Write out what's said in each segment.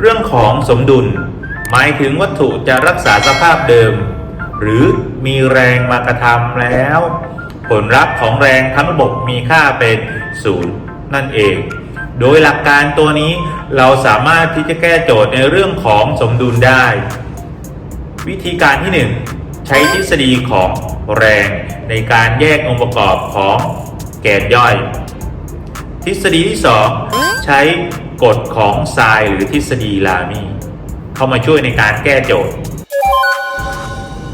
เรื่องของสมดุล หมายถึงวัตถุจะรักษาสภาพเดิม หรือมีแรงมากระทำแล้ว ผลลัพธ์ของแรงทั้งระบบมีค่าเป็นศูนย์นั่นเอง โดยหลักการตัวนี้เราสามารถที่จะแก้โจทย์ในเรื่องของสมดุลได้ วิธีการที่ 1 ใช้ทฤษฎีของแรงในการแยกองค์ประกอบของแกนย่อย ทฤษฎีที่ 2 ใช้กฎของไซน์หรือทฤษฎีลามีเข้ามาช่วยในการแก้โจทย์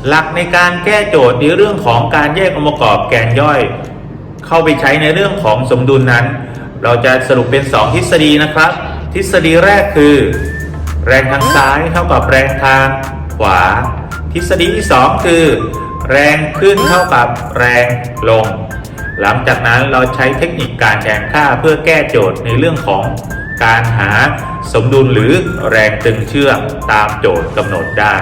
หลักในการแก้โจทย์ในเรื่องของการแยกองค์ประกอบแกนย่อย เข้าไปใช้ในเรื่องของสมดุลนั้น เราจะสรุปเป็น 2 ทฤษฎีนะครับ ทฤษฎีแรกคือ แรงทางซ้ายเท่ากับแรงทางขวา ทฤษฎีที่ 2 คือ แรงขึ้นเท่ากับแรงลง หลังจากนั้นเราใช้เทคนิคการแทนค่าเพื่อแก้โจทย์ในเรื่องของการหาสมดุลหรือแรงตึงเชือกตามโจทย์กำหนดได้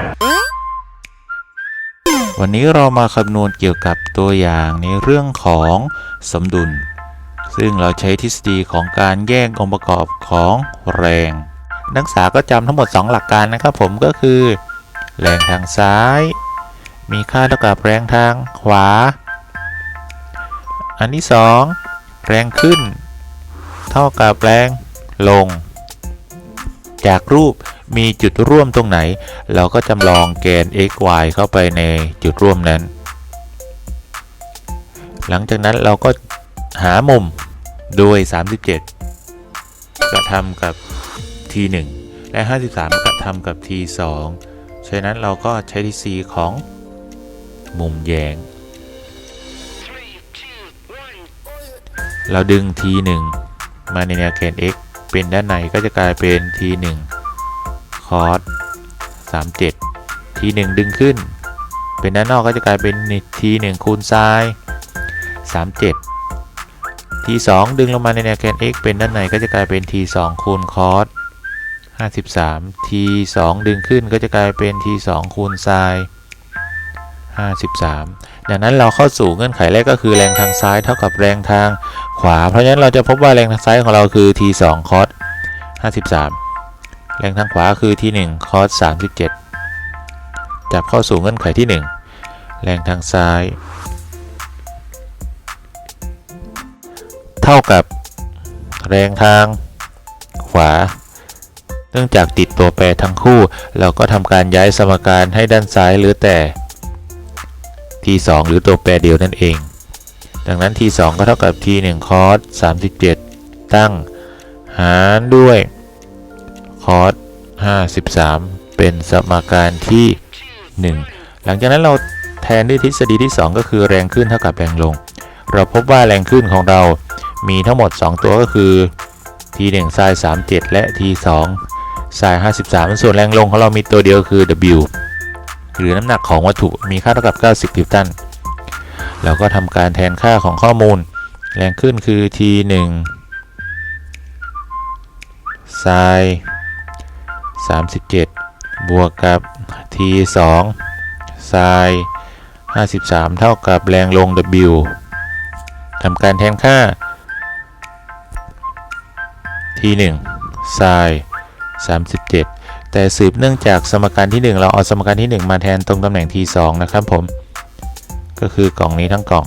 วันนี้เรามาคำนวณเกี่ยวกับตัวอย่างในเรื่องของสมดุล ซึ่งเราใช้ทฤษฎีของการแยกองค์ประกอบของแรง นักศึกษาก็จำทั้งหมด 2 หลักการนะครับผมก็คือ แรงทางซ้าย มีค่าเท่ากับแรงทางขวา อันที่ 2 แรงขึ้น เท่ากับแรงลง จากรูปมีจุดร่วมตรงไหน เราก็จำลองแกน x y เข้าไปในจุดร่วมนั้น หลังจากนั้นเราก็หามุมโดย 37 กระทำกับ t 1และ 53 กระทำกับ t 2ฉะนั้นเราก็ใช้ทีซีของมุมแยง เราดึง t 1 มาในแนวแกน x เป็นด้านในก็จะกลายเป็น t 1คอส37 t 1 ดึงขึ้น เป็นด้านนอกก็จะกลายเป็น t 1 คูณไซน์37 t 2 ดึงลงมาในแนวแกน x เป็นด้านในก็จะกลายเป็น t 2 คูณคอส53 t 2 ดึงขึ้นก็จะกลายเป็น t 2 คูณไซน์53 ดังนั้นเราเข้าสู่เงื่อนไขแรกก็คือแรงทางซ้ายเท่ากับแรงทาง ขวา เพราะฉะนั้นเราจะพบว่าแรงทางซ้ายของเราคือ t 2 cos 53 แรงทางขวาคือ t 1 cos 37 จับเข้าสู่เงื่อนไขที่ 1 แรงทางซ้าย เท่ากับแรงทางขวา เนื่องจากติดตัวแปรทั้งคู่ เราก็ทำการย้ายสมการให้ด้านซ้ายหรือแต่ t 2หรือตัวแปรเดียวนั่นเอง ดังนั้น t 2ก็เท่ากับ t 1 cos 37 ตั้งหารด้วย cos 53 เป็นสมการที่ 1 หลังจากนั้นเราแทนด้วยทฤษฎีที่ 2 ก็คือแรงขึ้นเท่ากับแรงลง เราพบว่าแรงขึ้นของเรามีทั้งหมด 2 ตัวก็คือ t 1 sin 37 และ t 2 sin 53 ส่วนแรงลงของเรามีตัวเดียวคือ w หรือน้ำหนักของวัตถุมีค่าเท่ากับ 90 นิวตัน เราก็ทำการแทนค่าของข้อมูล แรงขึ้นคือ t 1 sin 37 บวกกับ t 2 sin 53 เท่ากับแรงลง w ทำการแทนค่า t 1 sin 37 แต่สืบเนื่องจากสมการที่ 1 เราเอาสมการที่ 1 มาแทนตรงตำแหน่ง t 2นะครับผม ก็คือกล่องนี้ทั้งกล่อง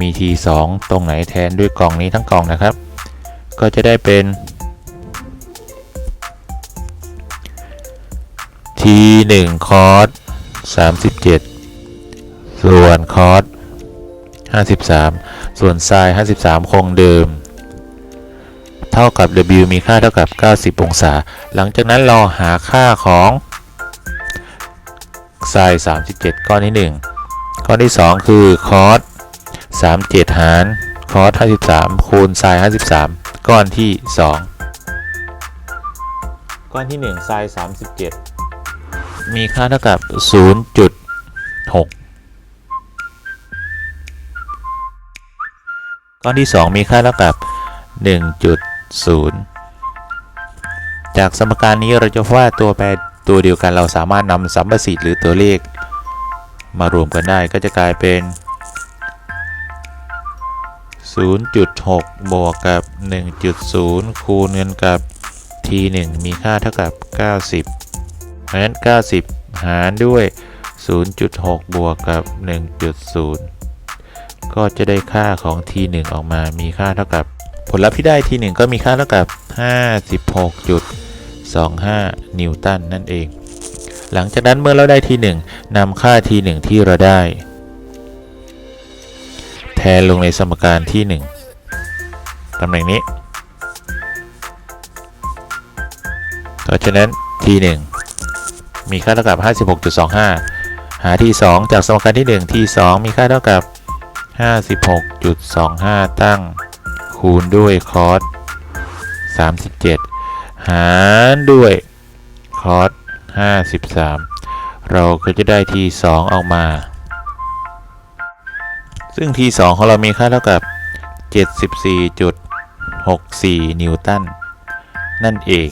มี t 2 ตรงไหนแทนด้วยกล่องนี้ทั้งกล่องนะครับ ก็จะได้เป็น t 1 cos 37 ส่วน cos 53 ส่วน sin 53 คงเดิม เท่ากับ w มีค่าเท่ากับ 90 องศา หลังจากนั้นเราหาค่าของ sin 37 ก้อนที่ 1 ก้อนที่ 2 คือ cos 37 หาร cos 53 คูณ sin 53 ก้อนที่ 2 ก้อนที่1 sin 37 มีค่าเท่ากับ 0.6ก้อนที่ 2 มีค่าเท่ากับ 1.0 จากสมการนี้เราจะพบว่าตัวแปรตัวเดียวกันเราสามารถนำสัมประสิทธิ์หรือตัวเลข มารวมกันได้ก็จะกลายเป็น 0.6 บวกกับ 1.0 คูณกันกับ t1 มีค่าเท่ากับ 90 เพราะฉะนั้น 90 หารด้วย 0.6 บวกกับ 1.0 ก็จะได้ค่าของ t1 ออกมามีค่าเท่ากับ ผลลัพธ์ที่ได้ t1 ก็มีค่าเท่ากับ 56.25 นิวตันนั่นเอง หลังจากนั้นเมื่อเราได้ t1 นำค่า t1 ที่เราได้ แทนลงในสมการที่ 1ตำแหน่งนี้ เพราะฉะนั้น t1 มีค่าเท่ากับ 56.25 หา t2 จากสมการที่1 t2 มีค่าเท่ากับ 56.25 ตั้ง คูณด้วย cos 37 หารด้วย cos 53 เราก็จะได้ t2 ออกมา ซึ่ง t2 ของเรามีค่าเท่ากับ 74.64 นิวตันนั่นเอง